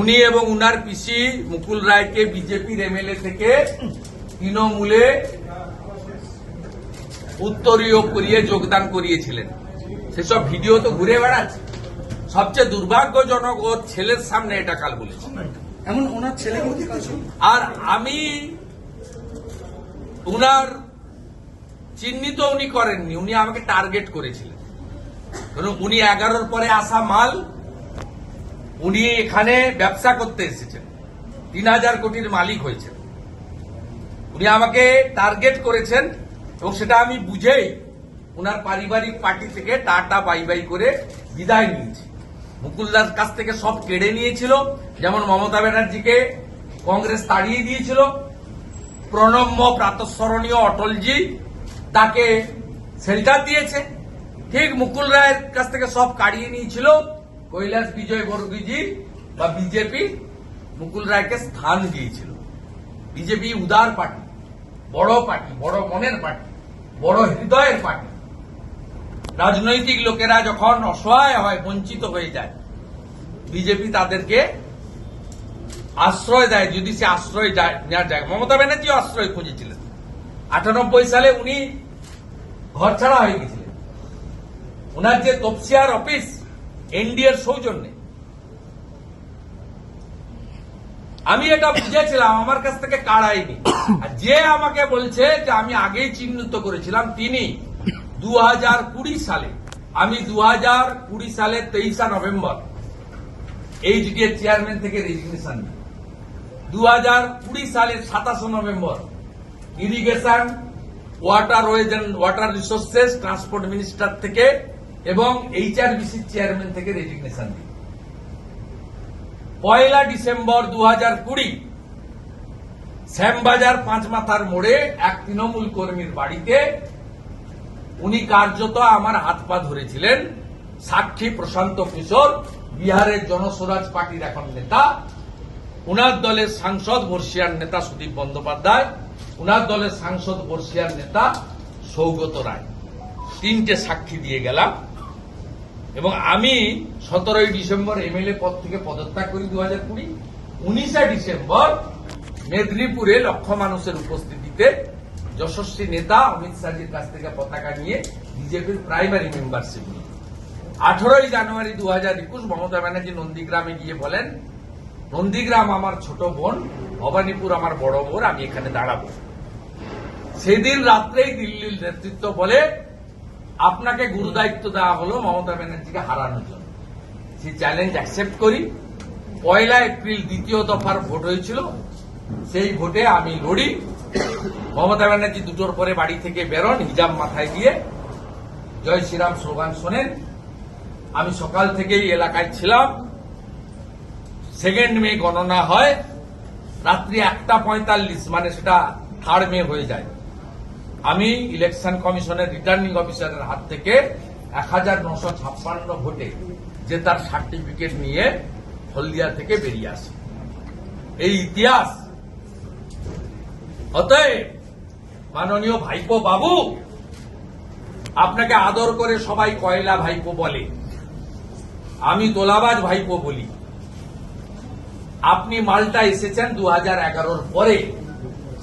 উনি এবং উনার পিসি মুকুল রায়কে বিজেপির এমএলএ থেকে তৃণমূলে উত্তরীয় করিয়ে যোগদান করিয়েছিলেন। সেসব ভিডিও তো ঘুরে বেড়াচ্ছে। সবচেয়ে দুর্ভাগ্যজনক ওর ছেলের সামনে এটা কাল বলেছে। এমন ওনার ছেলে আর আমি উনার চিহ্নিত উনি করেননি উনি আমাকে টার্গেট করেছিলেন। কারণ উনি এগারোর পরে আসা মাল উনি এখানে ব্যবসা করতে এসেছেন। তিন হাজার কোটির মালিক হয়েছেন। উনি আমাকে টার্গেট করেছেন এবং সেটা আমি বুঝেই উনার পারিবারিক পার্টি থেকে টাটা বাই বাই করে বিদায় নিয়েছি। মুকুলদার কাছ থেকে সব কেড়ে নিয়েছিল। যেমন মমতা ব্যানার্জিকে কংগ্রেস তাড়িয়ে দিয়েছিল। প্রণম্য প্রাতঃস্মরণীয় অটলজি তাকে শেল্টার দিয়েছে। ঠিক মুকুল রায়ের কাছ থেকে সব কাড়িয়ে নিয়েছিল। কৈলাস বিজয় বর্গীজি বা বিজেপি মুকুল রায়কে স্থান দিয়েছিল। বিজেপি উদার পার্টি, বড় পার্টি, বড় মনের পার্টি, বড় হৃদয়ের পার্টি। রাজনৈতিক লোকেরা যখন অসহায় হয়, বঞ্চিত হয়ে যায় বিজেপি তাদেরকে আশ্রয় দেয়, যদি সে আশ্রয় যায় নেওয়ার জায়গা। মমতা ব্যানার্জিও আশ্রয় খুঁজেছিলেন। আটানব্বই সালে উনি ঘর ছাড়া হয়ে গেছিলেন। ওনার যে তপসিয়ার অফিস এনডিএর সৌজন্যে। আমি এটা বুঝেছিলাম, আমার কাছ থেকে কাড়াইনি যে আমাকে বলছে যে আমি আগেই চিহ্নিত করেছিলাম, তিনি দু হাজার কুড়ি সালে, আমি দু হাজার কুড়ি সালের তেইশা নভেম্বর এইচডি এর চেয়ারম্যান থেকে রেজিগনেশন নিই। দু হাজার কুড়ি সালের সাতাশে November irrigation waterways water resources transport minister থেকে এবং এইচআরবিসির চেয়ারম্যান থেকে রেজিগনেশন দিই পয়লা ডিসেম্বর দু হাজার কুড়ি, শ্যামবাজার পাঁচ মাথার মোড়ে এক তৃণমূল কর্মীর বাড়িতে উনি কার্যত আমার হাত পা ধরেছিলেন। সাক্ষী প্রশান্ত কিশোর, বিহারের জনস্বরাজ পার্টির এখন নেতা। উনার দলের সাংসদ বর্ষিয়ার নেতা সুদীপ বন্দ্যোপাধ্যায়, উনার দলের সাংসদ বর্ষিয়ার নেতা সৌগত রায়। তিনটে সাক্ষী দিয়ে গেলাম। এবং আমি সতেরোই ডিসেম্বর এমএলএ পদ থেকে পদত্যাগ করি দু হাজার কুড়ি। উনিশে ডিসেম্বর মেদিনীপুরে লক্ষ মানুষের উপস্থিতিতে যশস্বী নেতা অমিত শাহজির কাছ থেকে পতাকা নিয়ে বিজেপির প্রাইমারি মেম্বারশিপ নিয়ে আঠারোই জানুয়ারি দু হাজার একুশ মমতা ব্যানার্জি নন্দীগ্রামে গিয়ে বলেন, নন্দীগ্রাম আমার ছোট বোন, ভবানীপুর আমার বড় বোন, আমি এখানে দাঁড়াবো। সেদিন রাত্রেই দিল্লির নেতৃত্ব বলে আপনাকে গুরু দায়িত্ব দেওয়া হলো মমতা ব্যানার্জিকে হারানোর জন্য। সেই চ্যালেঞ্জ অ্যাকসেপ্ট করি। পয়লা এপ্রিল দ্বিতীয় দফার ভোট হয়েছিল। সেই ভোটে আমি লড়ি। মমতা ব্যানার্জি দুটোর পরে বাড়ি থেকে বেরোন, হিজাব মাথায় দিয়ে। জয় শ্রীরাম স্লোগান শোনেন। আমি সকাল থেকেই এলাকায় ছিলাম। সেকেন্ড মে গণনা হয়। রাত্রি একটা পঁয়তাল্লিশ মানে সেটা থার্ড মে হয়ে যায়। আমি ইলেকশন কমিশনের রিটার্নিং অফিসারের হাত থেকে এক হাজার নশো ছাপ্পান্ন ভোটে যে তার সার্টিফিকেট নিয়ে হলদিয়া থেকে বেরিয়ে আসে। এই ইতিহাস। অতএব, মাননীয় ভাইপো বাবু, আপনাকে আদর করে সবাই কয়লা ভাইপো বলে। আমি তোলাবাজ ভাইপো বলি। আপনি মালটা এসেছেন দু হাজার পরে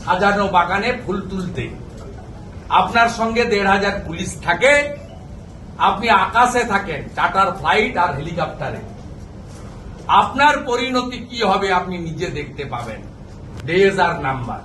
সাজানো বাগানে ফুল তুলতে। আপনার সঙ্গে দেড় হাজার পুলিশ থাকে, আপনি আকাশে থাকেন চার্টার ফ্লাইট আর হেলিকপ্টারে আপনার পরিণতি কি হবে আপনি নিজে দেখতে পাবেন। ডেজ আর নাম্বার